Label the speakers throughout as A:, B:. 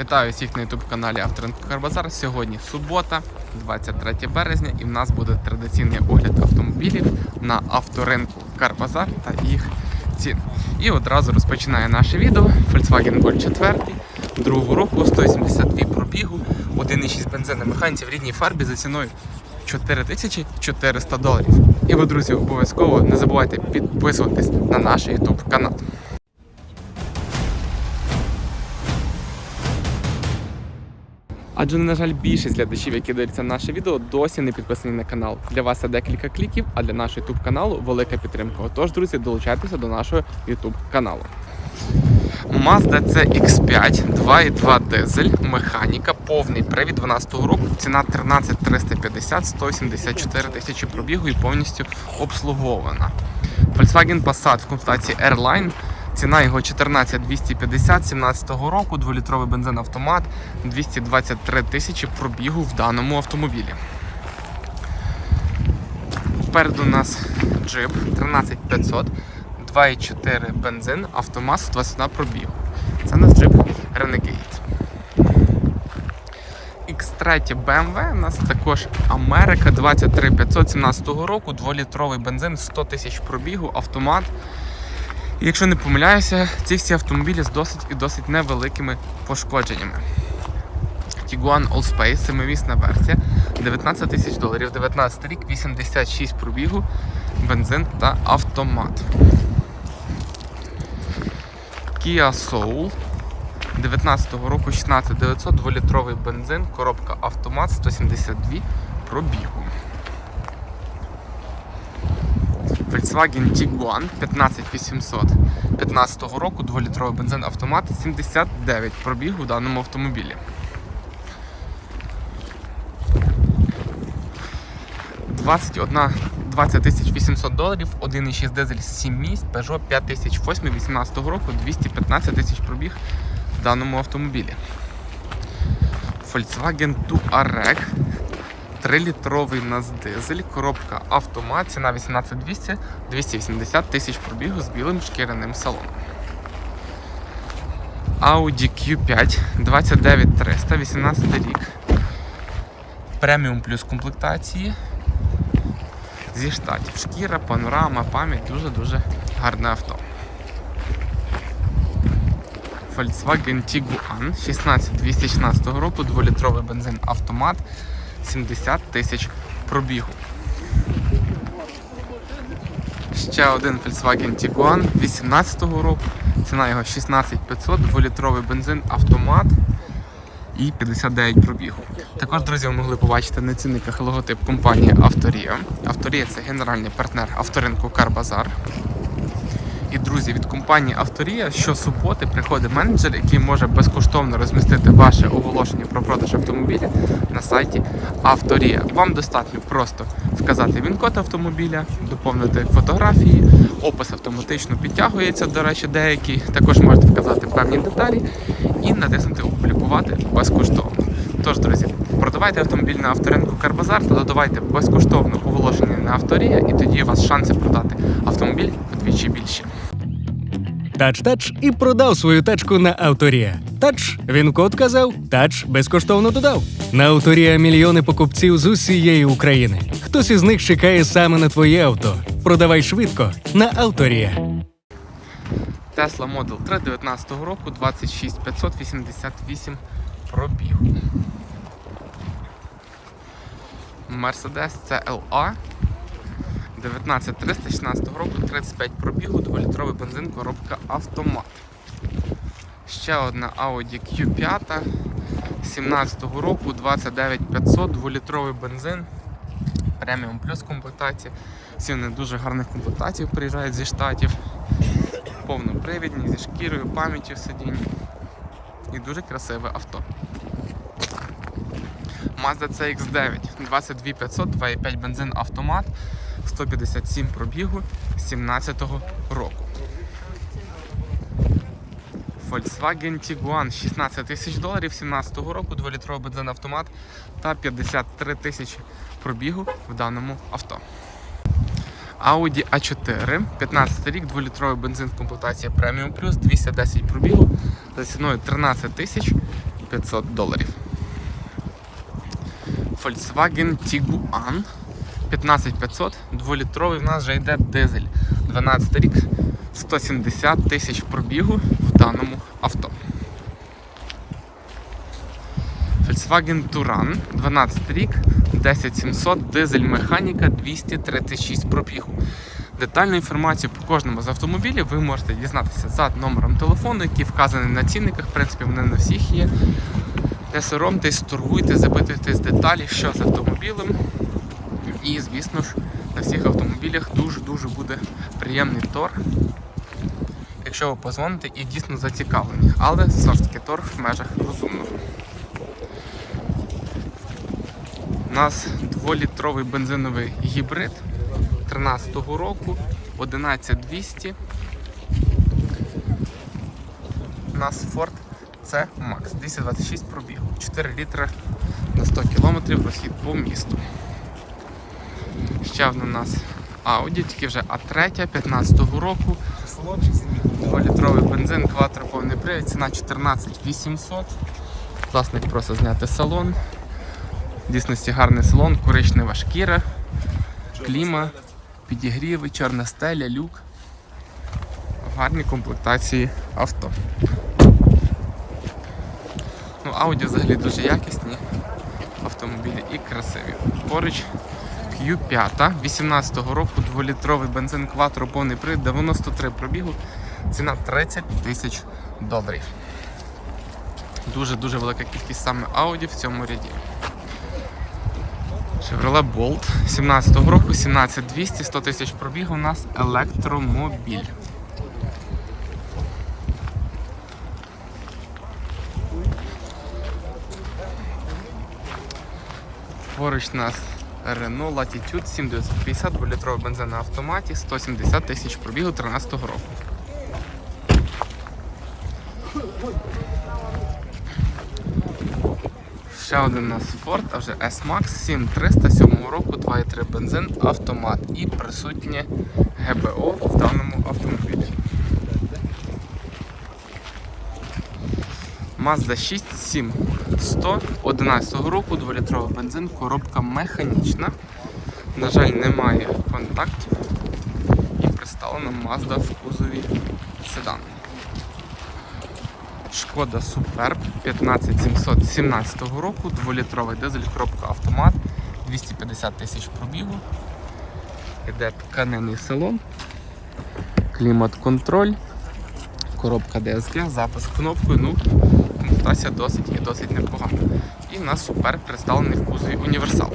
A: Вітаю всіх на youtube каналі Авторинку Карбазар. Сьогодні субота, 23 березня, і в нас буде традиційний огляд автомобілів на авторинку Карбазар та їх цін. І одразу розпочинає наше відео Volkswagen Golf 4 другого року 182 пробігу, 1,6 бензин на механіці в рідній фарбі за ціною 4400 доларів. І ви, друзі, обов'язково не забувайте підписуватись на наш YouTube канал. Адже, на жаль, більшість глядачів, які дивляться наше відео, досі не підписані на канал. Для вас це декілька кліків, а для нашого YouTube каналу велика підтримка. Отож, друзі, долучайтеся до нашого YouTube каналу. Mazda CX5, 2.2 дизель, механіка, повний привід 12 року, ціна 13350, 174 тисячі пробігу і повністю обслугована. Volkswagen Passat в комплектації Airline, ціна його 14250 17 року, 2-літровий бензин автомат, 223 тисячі пробігу в даному автомобілі. Попереду у нас джип 13500, 2,4 бензин, автомат 121 пробігу. Це у нас джип Renegade. X3 BMW, у нас також Америка 23517 року, 2-літровий бензин, 100 тисяч пробігу, автомат. І якщо не помиляюся, ці всі автомобілі з досить і досить невеликими пошкодженнями. Tiguan Allspace, 7-місна версія, 19 тисяч доларів, 19 рік, 86 пробігу, бензин та автомат. Kia Soul 19-го року 16900, 2-літровий бензин, коробка автомат 172 пробігу. Volkswagen Tiguan 15800 15-го року, 2-літровий бензин автомат 79 пробігу в даному автомобілі. 21 20 тисяч 800 доларів, 1,6 дизель 7 місць, Peugeot 5008 18 року, 215 тисяч пробіг в даному автомобілі. Volkswagen Touareg 3-літровий нас дизель, коробка автомат, ціна 18200, 280 тисяч пробігу з білим шкіряним салоном. Audi Q5 29300, 18 рік. Преміум плюс комплектації зі штатів. Шкіра, панорама, пам'ять, дуже-дуже гарне авто. Volkswagen Tiguan 16216 року, 2-літровий бензин автомат, 70 тисяч пробігу. Ще один Volkswagen Tiguan 18 року, ціна його 16500, 2-літровий бензин автомат і 59 пробігу. Також, друзі, ви могли побачити на цінниках логотип компанії Авторія. Авторія це генеральний партнер авторинку Карбазар. І друзі, від компанії Авторія щосуботи приходить менеджер, який може безкоштовно розмістити ваше оголошення про продаж автомобіля на сайті Авторія. Вам достатньо просто вказати він-код автомобіля, доповнити фотографії, опис автоматично підтягується, до речі, деякий. Також можете вказати певні деталі і натиснути Опублікувати безкоштовно. Тож, друзі, продавайте автомобіль на авторинку Карбазар та додавайте безкоштовно оголошення на авторія, і тоді у вас шанси продати автомобіль вдвічі більші.
B: Тач-тач і продав свою тачку на Авторія. Тач він код казав, тач безкоштовно додав. На Авторія мільйони покупців з усієї України. Хтось із них чекає саме на твоє авто. Продавай швидко на Авторія.
A: Tesla Model 3 19 року 26588 пробігу. Mercedes CLA 19316 року 35 пробігу, 2-літровий бензин, коробка автомат. Ще одна Audi Q5 17 року 29500, 2-літровий бензин, преміум плюс комплектація. Всі вони дуже гарних комплектацій приїжджають зі штатів повнопривідні, зі шкірою, пам'яттю сидінні. І дуже красиве авто. Mazda CX9 22500, 2,5 бензин автомат, 157 пробігу 17-го року. Volkswagen Tiguan 16 тисяч доларів 17-го року, 2-літровий бензин автомат та 53 тисячі пробігу в даному авто. Audi A4, 15 рік, 2-літровий бензин комплектація Premium Plus, 210 пробігу за ціною 13 тисяч 500 доларів. Volkswagen Tiguan 15500, 2-літровий в нас вже йде дизель. 12 рік, 170 тисяч пробігу в даному авто. Volkswagen Touran 12 рік, 10700, дизель механіка 236 пробігу. Детальну інформацію по кожному з автомобілів ви можете дізнатися за номером телефону, який вказаний на цінниках. В принципі, вони на всіх є. Не соромтесь, торгуйте, запитуйтесь деталі, що з автомобілем. І, звісно ж, на всіх автомобілях дуже-дуже буде приємний торг, якщо ви позвоните і дійсно зацікавлені. Але все ж таки торг в межах розумного. У нас 2-літровий бензиновий гібрид 13-го року, 11200. У нас Ford C Max 226 пробігу, 4 літри на 100 км розхід по місту. Ще одна у нас Audi, тільки вже А3 15-го року. 2-літровий бензин, квадроповний привід, ціна 14 800. Власник просить зняти салон. В дійсності гарний салон, коричнева шкіра, кліма, підігріви, чорна стеля, люк. В гарній комплектації авто. Ну, Audi взагалі дуже якісні автомобілі і красиві. Поруч Q5 18-го року 2-літровий бензин Quattro повний привід, 93 пробігу, ціна 30 тисяч доларів. Дуже-дуже велика кількість саме Audi в цьому ряді. Chevrolet Bolt 17-го року, 17200, 100 тисяч пробігу, у нас електромобіль. Поруч нас Renault Latitude 7950, 2-літровий бензин на автоматі, 170 тисяч пробігу 13-го року. Ще один у нас Ford, а вже S-Max 7300 7 року, 2,3 бензин, автомат і присутнє ГБО в даному автомобілі. Mazda 6 100 11 року, 2-літровий бензин, коробка механічна. На жаль, немає контактів і представлена Mazda в кузові седан. Шкода Superb 15717 року, 2-літровий дизель, коробка автомат, 250 тисяч пробігу. Іде тканений салон, клімат-контроль, коробка DSG, запис кнопкою, ну, комплектація досить і досить непогана. І на Superb представлений в кузові універсал.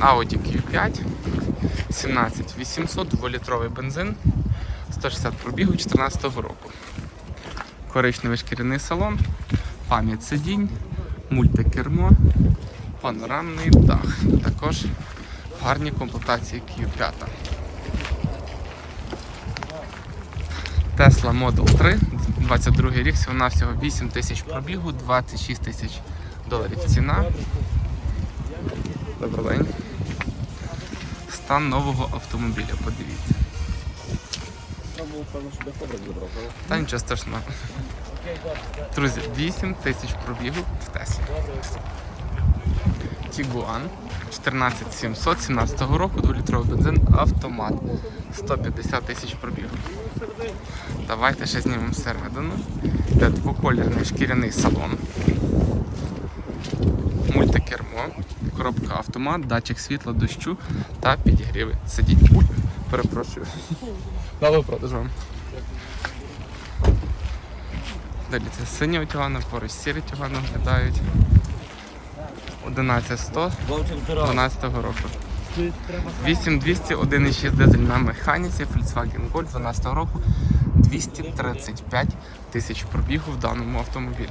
A: Audi Q5 17800, 2-літровий бензин, 160 пробігу 2014 року коричневий шкіряний салон, пам'ять сидінь, мультикермо, панорамний дах. Також гарні комплектації Q5. Tesla Model 3, 22 рік, вона всього-навсього 8 тисяч пробігу, 26 тисяч доларів ціна. Добрий день. Стан нового автомобіля, подивіться. Та нічого страшного. Друзі, 8 тисяч пробігу в Теслі. Тігуан 14700 17 року, 2-літровий бензин, автомат. 150 тисяч пробігу. Давайте ще знімемо середину. Де двоколірний шкіряний салон. Мультикермо, коробка автомат, датчик світла, дощу та підігріви сидінь. Ой, перепрошую. Дали продаж вам. Далі це сині тюгани, поруч сірі тюгани виглядають. 11100 12 року. 8200, 1,6 дизель на механіці, Volkswagen Golf 12 року, 235 тисяч пробігу в даному автомобілі.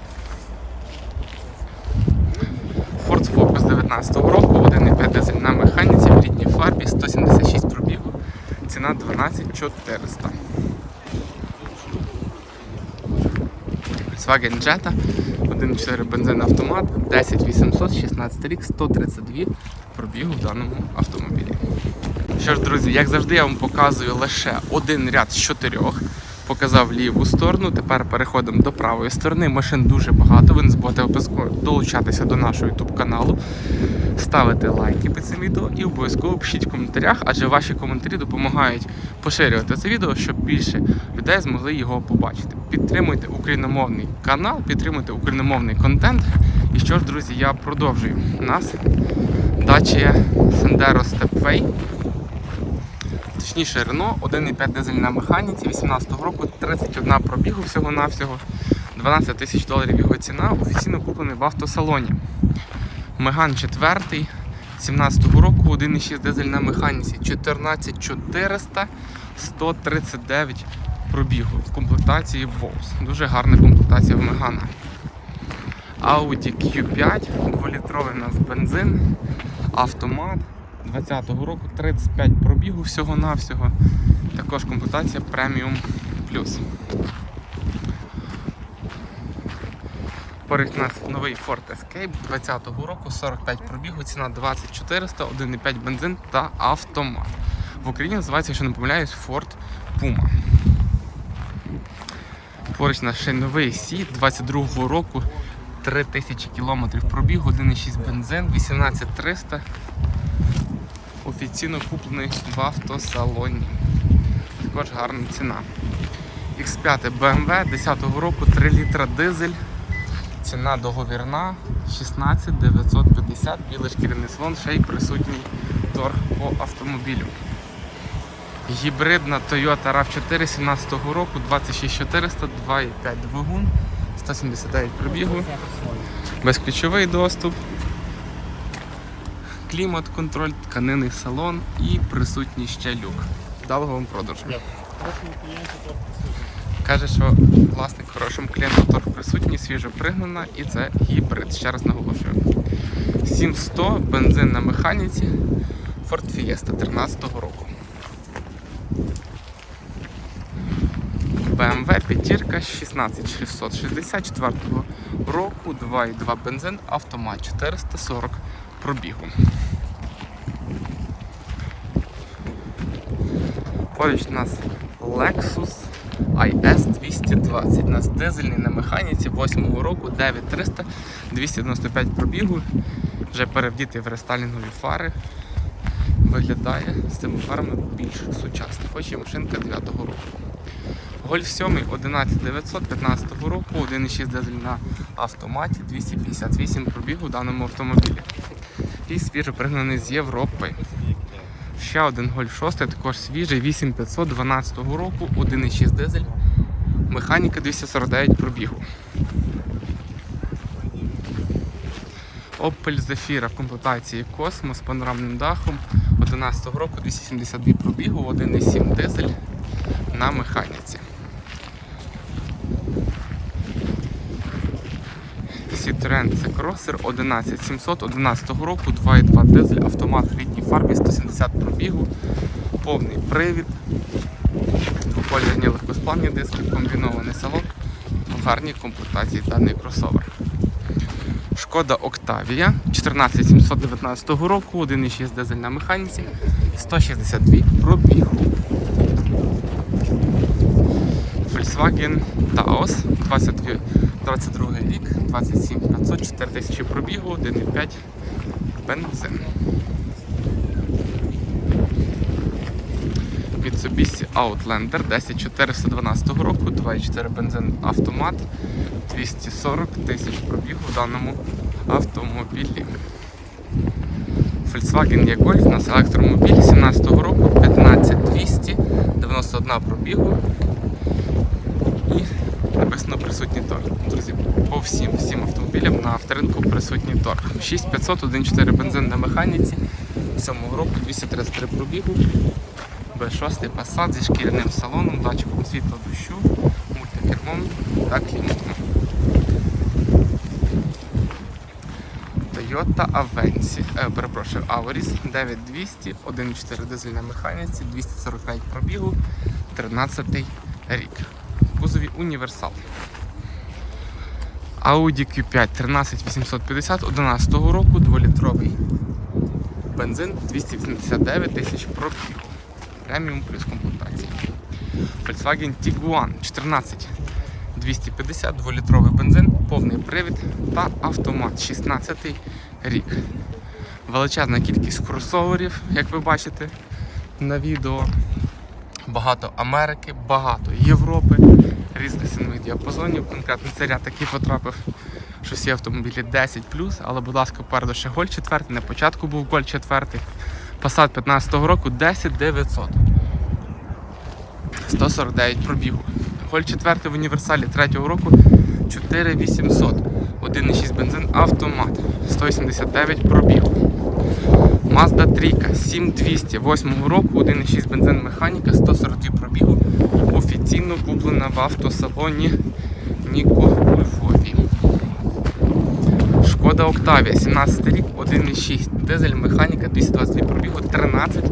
A: Ford Focus 19 року, 1,5 дизель на механіці в рідній фарбі, 176 пробігу, ціна 12400. Volkswagen Jetta, 1.4 бензин автомат, 10800, 16 рік, 132 пробігу в даному автомобілі. Що ж, друзі, як завжди, я вам показую лише один ряд з чотирьох. показав ліву сторону. Тепер переходимо до правої сторони. Машин дуже багато. Ви не забудьте обов'язково долучатися до нашого YouTube каналу, ставити лайки під цим відео і обов'язково пишіть в коментарях, адже ваші коментарі допомагають поширювати це відео, щоб більше людей змогли його побачити. Підтримуйте україномовний канал, підтримуйте україномовний контент. І що ж, друзі, я продовжую. Нас Dacia Sandero Stepway. Точніше, Renault 1,5 дизель на механіці 18 року, 31 пробігу всього-навсього, 12 тисяч доларів його ціна, офіційно куплений в автосалоні. Меган 4 17 року, 1,6 дизель на механіці, 14400, 139 пробігу в комплектації Bose. Дуже гарна комплектація в Мегана. Audi Q5, 2-літровий у нас бензин, автомат 20-го року, 35 пробігу всього-навсього. Також комплектація Plus. Поруч у нас новий Ford Escape 20-го року, 45 пробігу, ціна 2400, 1,5 бензин та автомат. В Україні називається, якщо не помиляюсь, Ford Puma. Поруч у нас ще новий Сі 22-го року, 3000 км пробігу, 1,6 бензин, 18300. Офіційно куплений в автосалоні. Також гарна ціна. X5 BMW 10-го року, 3 літра дизель. Ціна договірна 16 950, білий шкіряний салон, ще й присутній торг по автомобілю. Гібридна Toyota RAV4 17 року, 26400, 2,5 двигун, 179 пробігу, безключовий доступ, клімат, контроль, тканинний салон і присутній ще люк. Вдалого вам продажу. Каже, що власник хорошому клієнту торг присутній, свіжо пригнана і це гібрид. Ще раз наголошую. 7100 бензин на механіці Ford Fiesta 13 року. BMW п'ятірка 16664 року, 2,2 бензин, автомат 440 пробігу. Поруч у нас Lexus IS 220. У нас дизельний на механіці 8 року, 9300, 295 пробігу. Вже перевдітий в рестайлінгові фари. Виглядає з цими фарами більш сучасно, хоч і машинка 9 року. Гольф 7 11900 15 року, 1,6 дизель на автоматі, 258 пробігу в даному автомобілі. І свіжо пригнаний з Європи. Ще один Гольф 6, також свіжий, 8500 12 року, 1,6 дизель, механіка 249 пробігу. Opel Zafira в комплектації Cosmo з панорамним дахом 11 року 272 пробігу, 1,7 дизель на механіці. Citroen C Crosser 11700 11 року, 2,2 дизель, автомат в літній фарбі, 170 пробігу, повний привід, двокольорні легкосплавні диски, комбінований салон, в гарній комплектації даний кросовер. Шкода Octavia 14719 року, 1,6 дизель на механіці, 162 пробігу. Volkswagen Taos 22, 22 рік, 27500, 4000 пробігу, 1,5 бензин. Mitsubishi Outlander 10412 року, 2,4 бензин автомат, 240 тисяч пробігу в даному автомобілі. Volkswagen E-Golf у нас електромобіль 17 року, 15200, 91 пробігу і написано присутній торг. Друзі, по всім всім автомобілям на авторинку присутній торг. 6500, 1,4 бензин на механіці, 7 року, 233 пробігу, B6 Passat зі шкіряним салоном, датчиком світла дощу, мультикермом та кліматом. Toyota Avensis, е, перепрошую, Auris 9200, 1,4 дизель на механіці, 245 пробігу, 13 рік. Кузові універсал. Audi Q5 13850 11 року, 2-літровий бензин 289 тисяч пробігу. Преміум плюс комплектації. Volkswagen Tiguan 14 250, 2-літровий бензин, повний привід та автомат 16 рік. Величезна кількість кросоверів, як ви бачите на відео. Багато Америки, багато Європи, різних діапазонів. Конкретно цей ряд такий потрапив, що всі автомобілі 10 але, будь ласка, попереду ще Голь 4, на початку був Голь 4. Passat 15 року 10 900. 149 пробігу. Голь 4 в універсалі 3 року 4800. 1,6 бензин автомат. 189 пробігу. Mazda 3 7200 8 року, 1,6 бензин механіка, 142 пробігу. Офіційно куплена в автосалоні Ніко у. Шкода Октавія, 17 рік, 1,6 дизель механіка, 222 пробігу, 13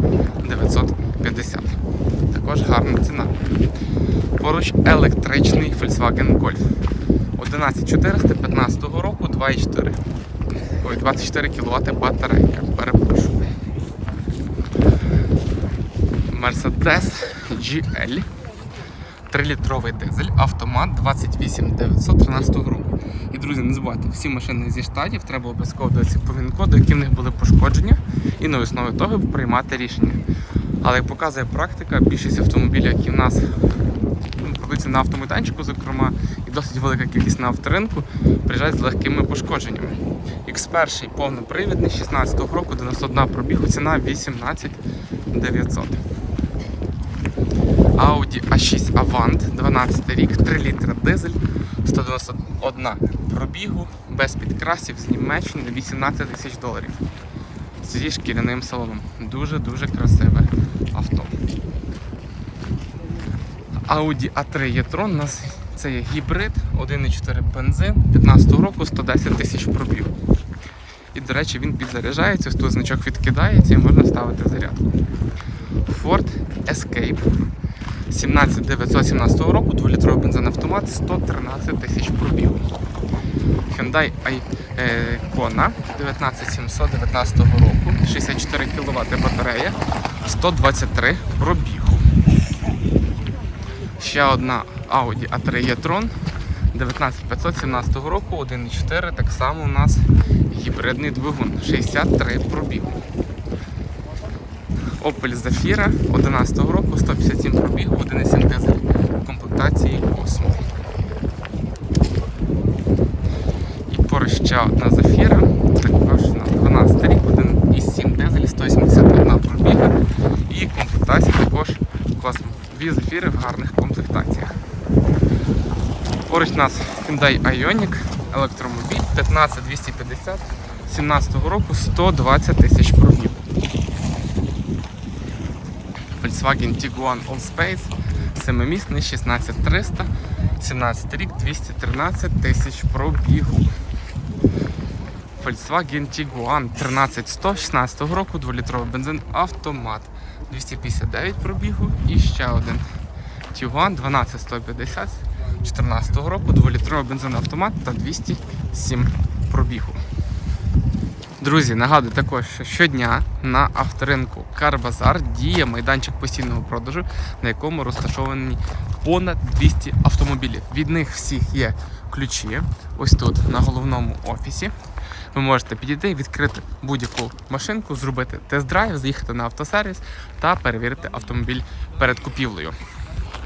A: 950. Також гарна ціна. Поруч електричний Volkswagen Golf. 11400 15 року, 2,4. Ой, 24 кВт батарейка. Перепрошую. Mercedes GL. 3-літровий дизель, автомат 28913 року. І, друзі, не забувайте, всі машини зі штатів треба обов'язково дивитися по він-коду, які в них були пошкодження, і на основі того приймати рішення. Але як показує практика, більшість автомобілів, які в нас продаються на автомайданчику, зокрема, і досить велика кількість на авторинку, приїжджають з легкими пошкодженнями. X1 повнопривідний 16 року, 91 пробігу, ціна 18 900. Audi A6 Avant, 12 рік, 3 літра дизель, 191 пробігу, без підкрасів з Німеччини, 18 тисяч доларів. Зі шкіряним салоном. Дуже-дуже красиве авто. Audi A3 e-tron у нас це є гібрид, 1,4 бензин, 15 року 110 тисяч пробігу. І, до речі, він підзаряджається, тут значок відкидається і можна ставити зарядку. Ford Escape 17917 року, 2-літровий бензин автомат, 113 тисяч пробігу. Hyundai е, Kona 19719 року, 64 кВт батарея, 123 пробігу. Ще одна Audi A3 e-tron 19517 року, 1,4, так само у нас гібридний двигун, 63 пробігу. Opel Zafira 11 року, 157 пробігу, 1,7 дизель в комплектації Cosmo. І поруч ще одна Zafira, також на 12 рік, 1,7 дизель, 181 пробіга. І комплектація також Cosmo. Дві Zafira в гарних. Поруч у нас Hyundai Ioniq, електромобіль 15250 17 року 120 тисяч пробігу. Volkswagen Tiguan Allspace, 7-місний 16300, 17 рік 213 тисяч пробігу. Volkswagen Tiguan 13100 16 року, 2-літровий бензин автомат 259 пробігу і ще один Tiguan 12150 14 року, 2-літровий бензин автомат та 207 пробігу. Друзі, нагадую також, що щодня на авторинку Карбазар діє майданчик постійного продажу, на якому розташовані понад 200 автомобілів. Від них всіх є ключі. Ось тут на головному офісі. Ви можете підійти, відкрити будь-яку машинку, зробити тест-драйв, заїхати на автосервіс та перевірити автомобіль перед купівлею.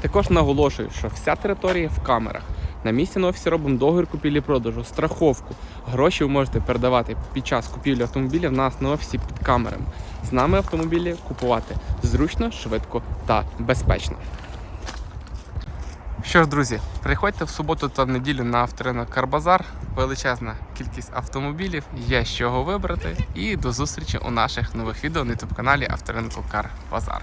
A: Також наголошую, що вся територія в камерах. На місці на офісі робимо договір купівлі-продажу, страховку. Гроші ви можете передавати під час купівлі автомобіля в нас на офісі під камерами. З нами автомобілі купувати зручно, швидко та безпечно. Що ж, друзі, приходьте в суботу та в неділю на авторинок Карбазар. Величезна кількість автомобілів, є з чого вибрати. І до зустрічі у наших нових відео на youtube каналі Авторинку Карбазар.